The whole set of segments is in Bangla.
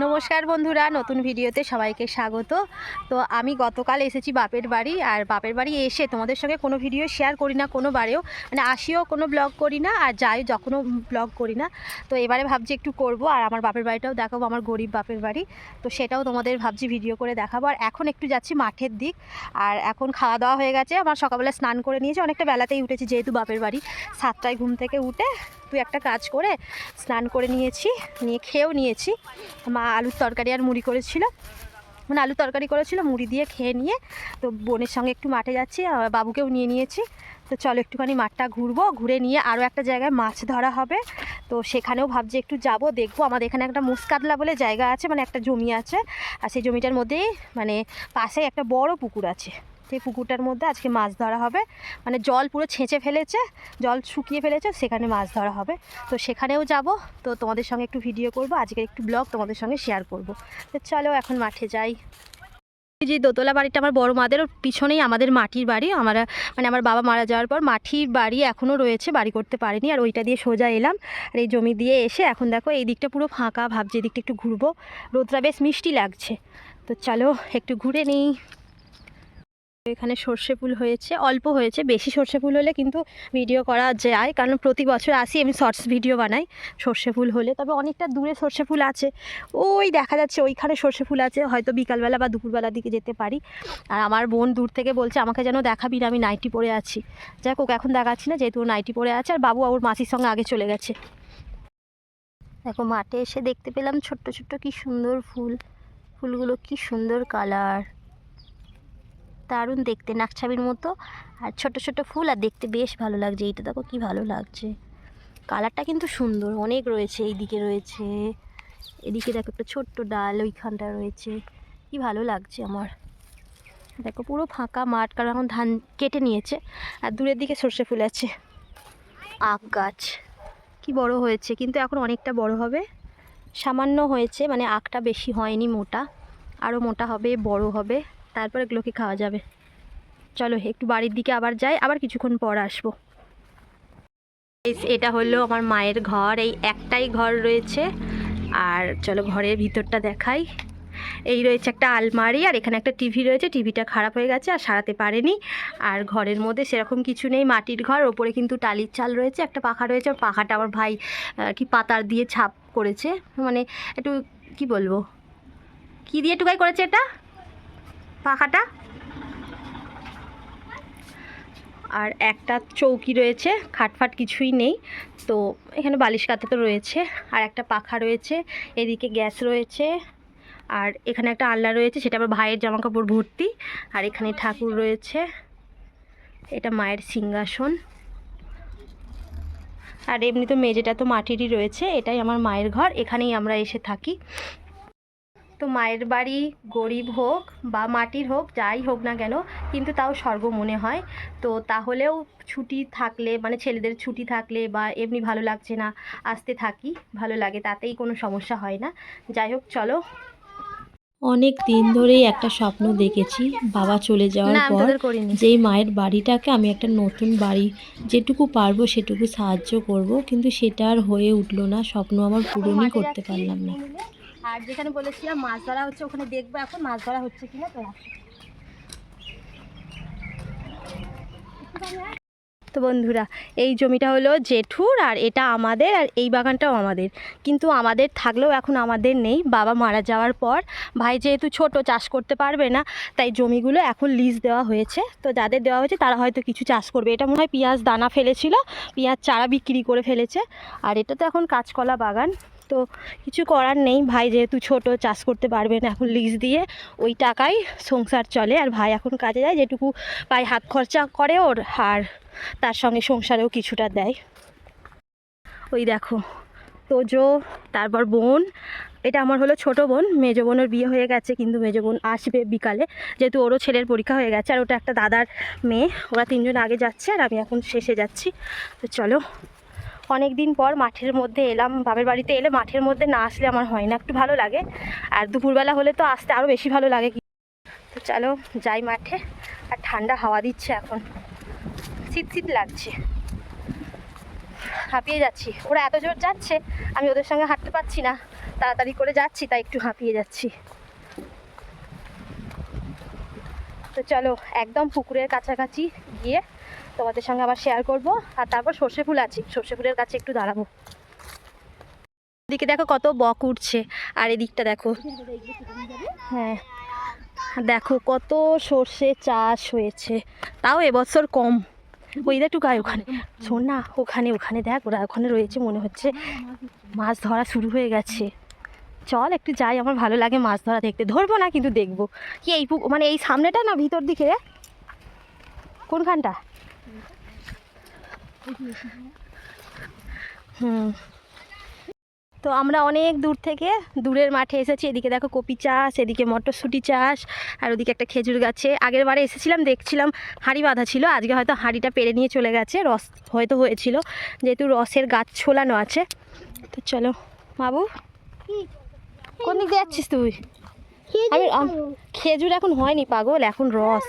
নমস্কার বন্ধুরা, নতুন ভিডিওতে সবাইকে স্বাগত। তো আমি গতকাল এসেছি বাপের বাড়ি, আর বাপের বাড়ি এসে তোমাদের সঙ্গে কোনো ভিডিও শেয়ার করি না, কোনো বারেও। মানে আসিও, কোনো ব্লগ করি না, আর যাই যখনও ব্লগ করি না। তো এবারে ভাবছি একটু করব, আর আমার বাপের বাড়িটাও দেখাবো, আমার গরিব বাপের বাড়ি। তো সেটাও তোমাদের ভাবছি ভিডিও করে দেখাবো। আর এখন একটু যাচ্ছি মাঠের দিক, আর এখন খাওয়া দাওয়া হয়ে গেছে। আমার সকালবেলা স্নান করে নিয়েছি, অনেকটা বেলাতেই উঠেছি, যেহেতু বাপের বাড়ি সাতটায় ঘুম থেকে উঠে। তুই একটা কাজ করে স্নান করে নিয়েছি, নিয়ে খেয়েও নিয়েছি। মা আলুর তরকারি আর মুড়ি করেছিল। মানে আলু তরকারি করেছিল, মুড়ি দিয়ে খেয়ে নিয়ে তো বোনের সঙ্গে একটু মাঠে যাচ্ছি বাবুকেও নিয়ে নিয়েছি। তো চলো একটুখানি মাঠটা ঘুরবো, ঘুরে নিয়ে আরও একটা জায়গায় মাছ ধরা হবে। তো সেখানেও ভাবছি একটু যাব, দেখব। আমাদের এখানে একটা মুসকাতলা বলে জায়গা আছে মানে একটা জমি আছে। আর সেই জমিটার মধ্যেই মানে পাশে একটা বড় পুকুর আছে। সেই পুকুরটার মধ্যে আজকে মাছ ধরা হবে। মানে জল পুরো ছেঁচে ফেলেছে, জল শুকিয়ে ফেলেছে, সেখানে মাছ ধরা হবে। তো সেখানেও যাব। তো তোমাদের সঙ্গে একটু ভিডিও করব আজকে একটু ব্লগ তোমাদের সঙ্গে শেয়ার করব। তো চলো এখন মাঠে যাই। যে দোতলা বাড়িটা আমার বড় মাদের পিছনেই আমাদের মাটির বাড়ি। আমরা মানে আমার বাবা মারা যাওয়ার পর মাটির বাড়ি এখনও রয়েছে, বাড়ি করতে পারিনি। আর ওইটা দিয়ে সোজা এলাম। আর এই জমি দিয়ে এসে এখন দেখো এই দিকটা পুরো ফাঁকা, ভাবছি এই দিকটা একটু ঘুরবো। রোদটা বেশ মিষ্টি লাগছে। তো চলো একটু ঘুরে নিই। এখানে সর্ষে ফুল হয়েছে, অল্প হয়েছে, বেশি সর্ষে ফুল হলে কিন্তু ভিডিও করা যায়। কারণ প্রতি বছর আসি, আমি শর্টস ভিডিও বানাই সর্ষে ফুল হলে। তবে অনেকটা দূরে সর্ষে ফুল আছে। ওই দেখা যাচ্ছে, ওইখানে সর্ষে ফুল আছে। হয়তো বিকালবেলা বা দুপুরবেলার দিকে যেতে পারি। আর আমার বোন দূর থেকে বলছে, আমাকে যেন দেখাবি না, আমি নাইটি পরে আছি। যাক, ওকে এখন দেখাচ্ছি না, যেহেতু নাইটি পরে আছে। আর বাবু, ওর মাসির সঙ্গে আগে চলে গেছে। দেখো, মাঠে এসে দেখতে পেলাম ছোট্ট ছোট্ট কি সুন্দর ফুল। ফুলগুলো কি সুন্দর কালার দারুণ দেখতে, নাকছাবির মতো। আর ছোট ছোট ফুল, আর দেখতে বেশ ভালো লাগছে। এইটা দেখো কি ভালো লাগছে। কালারটা কিন্তু সুন্দর, অনেক রয়েছে, এইদিকে রয়েছে। এদিকে দেখো একটা ছোট্ট ডাল, ওইখানটা রয়েছে। কি ভালো লাগছে আমার। দেখো পুরো ফাঁকা মাঠ, কারণ এখন ধান কেটে নিয়েছে, আর দূরের দিকে সর্ষে ফুল আছে। আখ গাছ, কি বড় হয়েছে, কিন্তু এখন অনেকটা বড় হবে। সামান্য হয়েছে মানে আখটা বেশি হয়নি মোটা আরও মোটা হবে, বড় হবে। তারপর এগুলোকে খাওয়া যাবে। চলো, একটু বাড়ির দিকে আবার যাই, আবার কিছুক্ষণ পর আসব। এটা হলো আমার মায়ের ঘর, এই একটাই ঘর রয়েছে। আর চলো, ঘরের ভিতরটা দেখাই। এই রয়েছে একটা আলমারি, আর এখানে একটা টিভি রয়েছে। টিভিটা খারাপ হয়ে গেছে, আর সারাতে পারেনি। আর ঘরের মধ্যে সেরকম কিছু নেই, মাটির ঘর, ওপরে কিন্তু টালির চাল রয়েছে, একটা পাখা রয়েছে। পাখাটা আমার ভাই কি পাতার দিয়ে ছাপ করেছে। মানে একটু, কি বলব? কি দিয়ে টুকাই করেছে এটা? পাখাটা। আর একটা চৌকি রয়েছে, খাটফাট কিছুই নেই। তো এখানে বালিশ কাতে তো রয়েছে, আর একটা পাখা রয়েছে, এদিকে গ্যাস রয়েছে, আর এখানে একটা আলনা রয়েছে, সেটা আমার ভাইয়ের জামা কাপড় ভর্তি, আর এখানে ঠাকুর রয়েছে, এটা মায়ের সিংহাসন। আর এমনি তো মেঝেটা তো মাটিরই রয়েছে, এটাই আমার মায়ের ঘর, এখানেই আমরা এসে থাকি। তো মায়ের বাড়ি গরিব হোক বা মাটির হোক যাই হোক না কেন কিন্তু তাও স্বর্গ মনে হয়। তো তাহলেও ছুটি থাকলে মানে ছেলেদের ছুটি থাকলে বা এমনি ভালো লাগছে না আসতে থাকি ভালো লাগে তাতেই কোনো সমস্যা হয় না। যাই হোক চলো। অনেক দিন ধরেই একটা স্বপ্ন দেখেছি বাবা চলে যাওয়ার পর যেই মায়ের বাড়িটাকে আমি একটা নতুন বাড়ি যেটুকু পারব সেটুকু সাহায্য করব কিন্তু সেটা আর হয়ে উঠল না স্বপ্ন আমার পূরণই করতে পারলাম না। আর যেখানে বলেছিলাম মাছ ধরা হচ্ছে, ওখানে দেখব এখন মাছ ধরা হচ্ছে কিনা তো তো বন্ধুরা, এই জমিটা হলো জেঠুর আর এটা আমাদের আর এই বাগানটাও আমাদের। কিন্তু আমাদের থাকলেও এখন আমাদের নেই, বাবা মারা যাওয়ার পর। ভাই যেহেতু ছোট, চাষ করতে পারবে না, তাই জমিগুলো এখন লিজ দেওয়া হয়েছে। তো যাদের দেওয়া হয়েছে, তারা হয়তো কিছু চাষ করবে। এটা মনে হয় পেঁয়াজ দানা ফেলেছিল, পেঁয়াজ চারা বিক্রি করে ফেলেছে। আর এটা তো এখন কাঁচকলা বাগান। তো কিছু করার নেই। ভাই যেহেতু ছোট, চাষ করতে পারবে না এখন লিজ দিয়ে। ওই টাকায় সংসার চলে। আর ভাই এখন কাজে যায়, যেটুকু পায় হাত খরচা করে ওর, আর তার সঙ্গে সংসারেও কিছুটা দেয়। ওই দেখো, তোজো, তারপর বোন। এটা আমার হলো ছোট বোন। মেজো বোনের বিয়ে হয়ে গেছে, কিন্তু মেজো বোন আসবে বিকালে। যেহেতু ওরও ছেলের পরীক্ষা হয়ে গেছে, আর ওটা একটা দাদার মেয়ে। ওরা তিনজন আগে যাচ্ছে, আর আমি এখন শেষে যাচ্ছি। তো চলো অনেক দিন পর মাঠের মধ্যে এলাম, বাপের বাড়িতে এলে মাঠের মধ্যে না আসলে আমার হয় না, একটু ভালো লাগে। আর দুপুরবেলা হলে তো আসতে আরও বেশি ভালো লাগে। তো চলো যাই মাঠে, আর ঠান্ডা হাওয়া দিচ্ছে এখন। শীত শীত লাগছে। হাঁপিয়ে যাচ্ছি। ওরা এত জোর যাচ্ছে, আমি ওদের সঙ্গে হাঁটতে পারছি না। তাড়াতাড়ি করে যাচ্ছি, তাই একটু হাঁপিয়ে যাচ্ছি। তো চলো, একদম পুকুরের কাছাকাছি গিয়ে তোমাদের সঙ্গে আবার শেয়ার করব। আর তারপর সর্ষে ফুল আছে, সর্ষে ফুলের কাছে একটু দাঁড়াবো। এদিকে দেখো কত বক উঠছে, আর এদিকটা দেখো। হ্যাঁ দেখো কত সর্ষে চাষ হয়েছে, তাও এবছর কম। ওই একটু গায়ে ওখানে। শোন না, ওখানে ওখানে দেখ, ওরা ওখানে রয়েছে মনে হচ্ছে। মাছ ধরা শুরু হয়ে গেছে। চল একটু যাই, আমার ভালো লাগে মাছ ধরা দেখতে। ধরবো না কিন্তু দেখব। কি এই পুক- মানে এই সামনেটা না ভিতর দিকে কোনখানটা? হুম। তো আমরা অনেক দূর থেকে দূরের মাঠে এসেছি। এদিকে দেখো কপি চাষ, এদিকে মটরশুঁটি চাষ, আর ওদিকে একটা খেজুর গাছে। আগের বারে এসেছিলাম, দেখছিলাম হাঁড়ি বাঁধা ছিল। আজকে হয়তো হাঁড়িটা পেরে নিয়ে চলে গেছে। রস হয়তো হয়েছিল। যেহেতু রসের গাছ ছোলানো আছে। তো চলো, বাবু? কোন দিক দিয়ে যাচ্ছিস তুই আমি খেজুর এখন হয়নি পাগল এখন রস।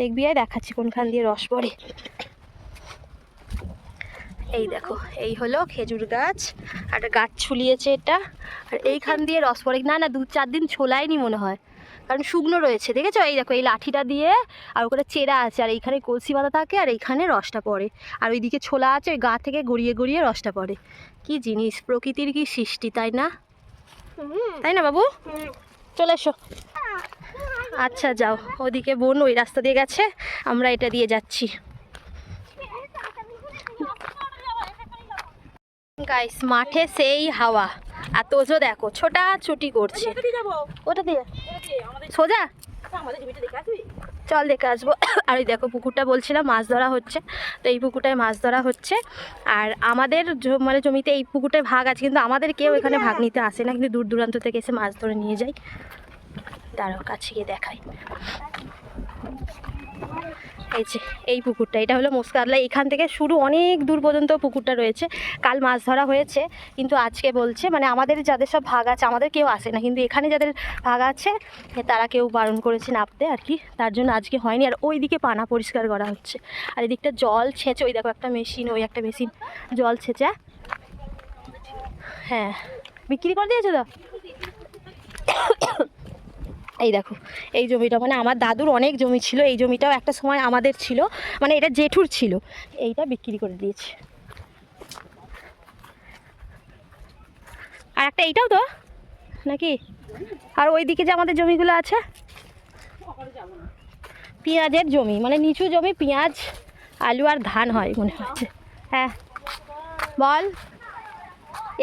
দেখবি আর দেখাচ্ছি কোনখান দিয়ে রস পড়ে। এই দেখো এই হলো খেজুর গাছ আর গাছ ছুলিয়েছে এটা। আর এইখান দিয়ে রস পড়ে। না না দু চার দিন ছোলায়নি মনে হয়। কারণ শুকনো রয়েছে, দেখেছ? এই দেখো, এই লাঠিটা দিয়ে আর ওখানে চেরা আছে, আর এইখানে কলসি বাঁধা থাকে, আর এইখানে রসটা পড়ে। আর ওইদিকে ছোলা আছে, ওই গা থেকে গড়িয়ে গড়িয়ে রসটা পড়ে। কি জিনিস, প্রকৃতির কি সৃষ্টি, তাই না? তাই না, বাবু? চলে এসো। আচ্ছা যাও। ওদিকে বোন ওই রাস্তা দিয়ে গেছে, আমরা এটা দিয়ে যাচ্ছি। গাইস মাঠে সেই হাওয়া। আর তোজো দেখো ছোটা ছুটি করছে। ওটা দিয়ে সোজা? চল দেখে আসব। আর ওই দেখো পুকুরটা বলছিলাম মাছ ধরা হচ্ছে। তো এই পুকুরটায় মাছ ধরা হচ্ছে। আর আমাদের মানে জমিতে এই পুকুরটায় ভাগ আছে কিন্তু আমাদের কেউ এখানে ভাগ নিতে আসে না। কিন্তু দূর দূরান্ত থেকে এসে মাছ ধরে নিয়ে যায়। দাঁড়াও কাছে গিয়ে দেখাই। এই যে, এই পুকুরটা, এটা হলো মুসকাদলা এখান থেকে শুরু অনেক দূর পর্যন্ত পুকুরটা রয়েছে। কাল মাছ ধরা হয়েছে, কিন্তু আজকে বলছে মানে আমাদের যাদের সব ভাগ আছে, আমাদের কেউ আসে না। কিন্তু এখানে যাদের ভাগ আছে, তারা কেউ বারণ করেছে নামতে আর কি। তার জন্য আজকে হয়নি। আর ওই দিকে পানা পরিষ্কার করা হচ্ছে। আর এদিকটা জল ছেঁচে, ওই দেখো একটা মেশিন, ওই একটা মেশিন, জল ছেঁচে। হ্যাঁ। বিক্রি করে দিয়েছে তো? এই দেখো, এই জমিটা মানে আমার দাদুর অনেক জমি ছিল, এই জমিটাও একটা সময় আমাদের ছিল মানে এটা জেঠুর ছিল, এইটা বিক্রি করে দিয়েছে। আর একটা এইটাও তো, নাকি? আর ওই দিকে যে আমাদের জমিগুলো আছে, পেঁয়াজের জমি মানে নিচু জমি পেঁয়াজ, আলু আর ধান হয়, মনে হচ্ছে। হ্যাঁ বল।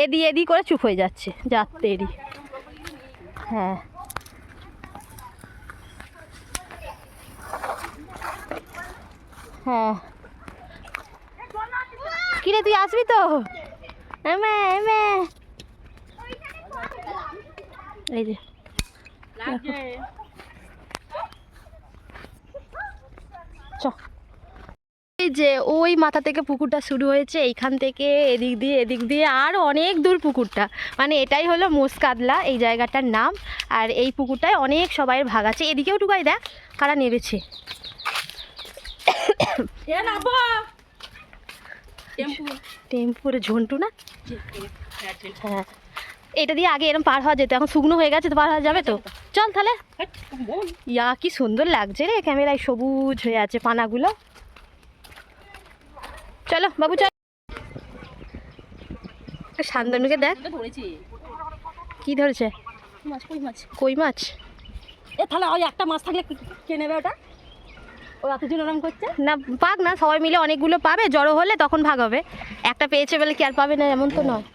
এদি এদি করে চুপ হয়ে যাচ্ছে যাতে এদি হ্যাঁ। হ্যাঁ। কিরে তুই আসবি তো? এই যে। চ। এই যে ওই মাথা থেকে পুকুরটা শুরু হয়েছে এইখান থেকে এদিক দিয়ে এদিক দিয়ে আর অনেক দূর পুকুরটা। মানে এটাই হলো মোসকাদলা এই জায়গাটার নাম। আর এই পুকুরটায় অনেক সবাইয়ের ভাগ আছে। এদিকেও টুকাই দেখ কারা নেবেছে টেম্পুরে। ঝন্টু না? হ্যাঁ। এটা দিয়ে আগে এরকম পার হওয়া যেত এখন শুকনো হয়ে গেছে তো পার হওয়া যাবে তো। চল তাহলে। ইয়া কি সুন্দর লাগছে রে ক্যামেরায় সবুজ হয়ে আছে পানাগুলো। চলো বাবু চল। শান্তনুকে দেখ। কি ধরেছে? কই মাছ? কই মাছ? এ তাহলে ওই একটা মাছ থাকলে কে নেবে ওটা? ও এতজন ওরম করছে? না পাক না সবাই মিলে অনেকগুলো পাবে জড়ো হলে তখন ভাগ হবে। একটা পেয়েছে বলে কি আর পাবে না এমন তো নয়।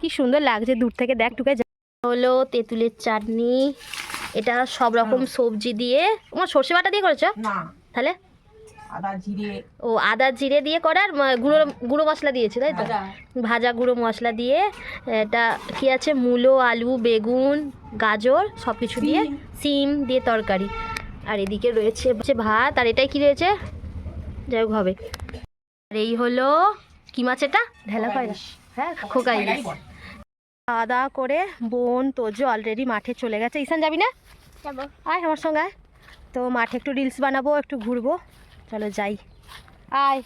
কি সুন্দর লাগছে দূর থেকে দেখ টুকে হলো তেঁতুলের চাটনি এটা সব রকম সবজি দিয়ে। তোমার সর্ষে বাটা দিয়ে করেছ? তাহলে? আদা জিরে। ও আদা জিরে দিয়ে করার গুঁড়ো গুঁড়ো মশলা দিয়েছে তাই তো? ভাজা। ভাজা গুঁড়ো মশলা দিয়ে এটা কি আছে? মূলো আলু বেগুন গাজর সব কিছু দিয়ে সিম দিয়ে তরকারি। আর এদিকে রয়েছে হচ্ছে ভাত আর এটাই কি রয়েছে? যাই হোক হবে। আর এই হলো কি মাছ এটা? ঢেলা পায় হ্যাঁ খোকাই ইলিশ। খাওয়া দাওয়া করে বোন তোজো অলরেডি মাঠে চলে গেছে। ঈশান যাবি না? আয় আমার সঙ্গে আয়। তো মাঠে একটু রিলস বানাবো একটু ঘুরবো। চলো যাই। আয়।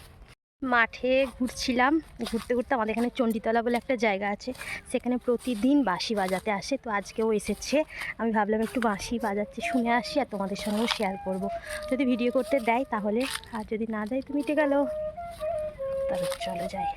মাঠে ঘুরছিলাম। ঘুরতে ঘুরতে আমাদের এখানে চণ্ডীতলা বলে একটা জায়গা আছে। সেখানে প্রতিদিন বাঁশি বাজাতে আসে। তো আজকেও এসেছে। আমি ভাবলাম একটু বাঁশি বাজাচ্ছে, শুনে আসি আর তোমাদের সঙ্গেও শেয়ার করব। যদি ভিডিও করতে দেয় তাহলে, আর যদি না দেয় তুমি মিটে গেলো। তাহলে চলো যাই।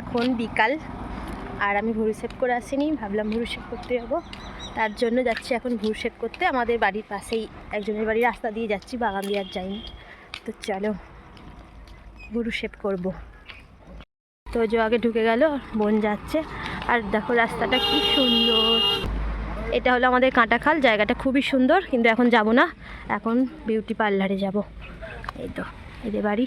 এখন বিকাল, আর আমি ভুরু শেপ করে আসিনি, ভাবলাম ভুরু শেপ করতে যাব। তার জন্য যাচ্ছি এখন ভুরু শেপ করতে। আমাদের বাড়ির পাশেই, একজনের বাড়ির রাস্তা দিয়ে যাচ্ছি, বাগান দিয়ে আর যাইনি। তো চলো, ভুরু শেপ করব। তো জো আগে ঢুকে গেল, বোন যাচ্ছে। আর দেখো রাস্তাটা কি সুন্দর। এটা হলো আমাদের কাঁটাখাল, জায়গাটা খুবই সুন্দর, কিন্তু এখন যাব না। এখন বিউটি পার্লারে যাব। এই তো, এদের বাড়ি।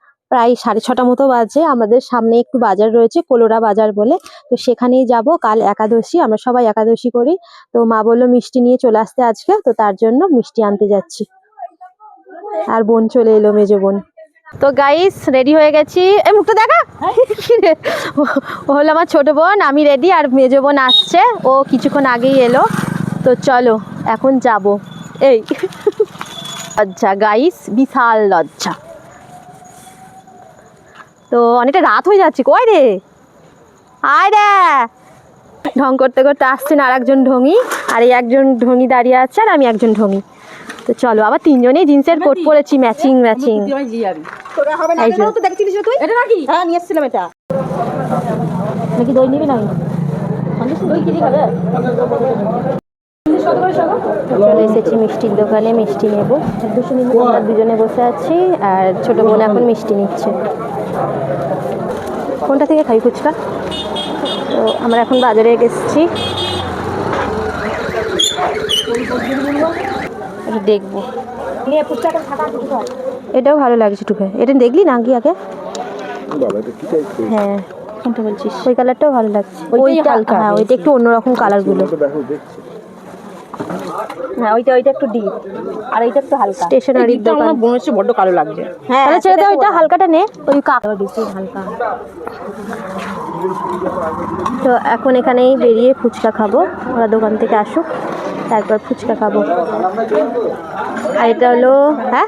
প্রায় সাড়ে ছটা মতো বাজে। আমাদের সামনে একটু বাজার রয়েছে, কোলোরা বাজার বলে। তো সেখানেই যাব। কাল একাদশী, আমরা সবাই একাদশী করি। তো মা বলল মিষ্টি নিয়ে চলে আসতে আজকে, তো তার জন্য মিষ্টি আনতে যাচ্ছি। আর বোন চলে এলো, মেজো বোন। তো গাইস রেডি হয়ে গেছি। এই মুখটা দেখা। হলো আমার ছোট বোন, আমি রেডি আর মেজো বোন আসছে। ও কিছুক্ষণ আগেই এলো। তো চলো, এখন যাব। এই। লজ্জা গাইস বিশাল লজ্জা। তো অনেকটা রাত হয়ে যাচ্ছে কয় রে? আয় রে। ঢং করতে করতে আসছেন আর একজন ঢঙি আর এই একজন ঢঙি দাঁড়িয়ে আছে আর আমি একজন ঢঙি। তো চলো আবার তিনজনেই জিন্সের কোট পরেছি ম্যাচিং ম্যাচিং নাকি? হ্যাঁ দই নিবি না দই কিনে খাবে চলে এসেছি মিষ্টির দোকানে মিষ্টি নেব। আমরা দুজনে বসে আছি আর ছোট বোন এখন মিষ্টি নিচ্ছে। কোনটা থেকে খাই ফুচকা? তো আমরা এখন বাজারে এসেছি। এটা দেখব। এটাও ভালো লাগছে টুকে। এটা দেখলি না কি আগে? হ্যাঁ কোনটা বলছিস? ওই কালারটাও ভালো লাগছে। ওইটা হালকা। হ্যাঁ ওইটা একটু অন্যরকম কালারগুলো। হ্যাঁ ওইটা ওইটা একটু ডিপ আর এইটা একটু হালকা। স্টেশনারি দোকান। আমার মনে হচ্ছে বড্ড কালো লাগছে। হ্যাঁ তাহলে ছেড়ে দাও ওইটা হালকাটা নে। ওই কাপ বেশি হালকা। তো এখন এখানেই বেরিয়ে ফুচকা খাব। ওরা দোকান থেকে আসুক তারপর ফুচকা খাব। আর এটা হলো হ্যাঁ?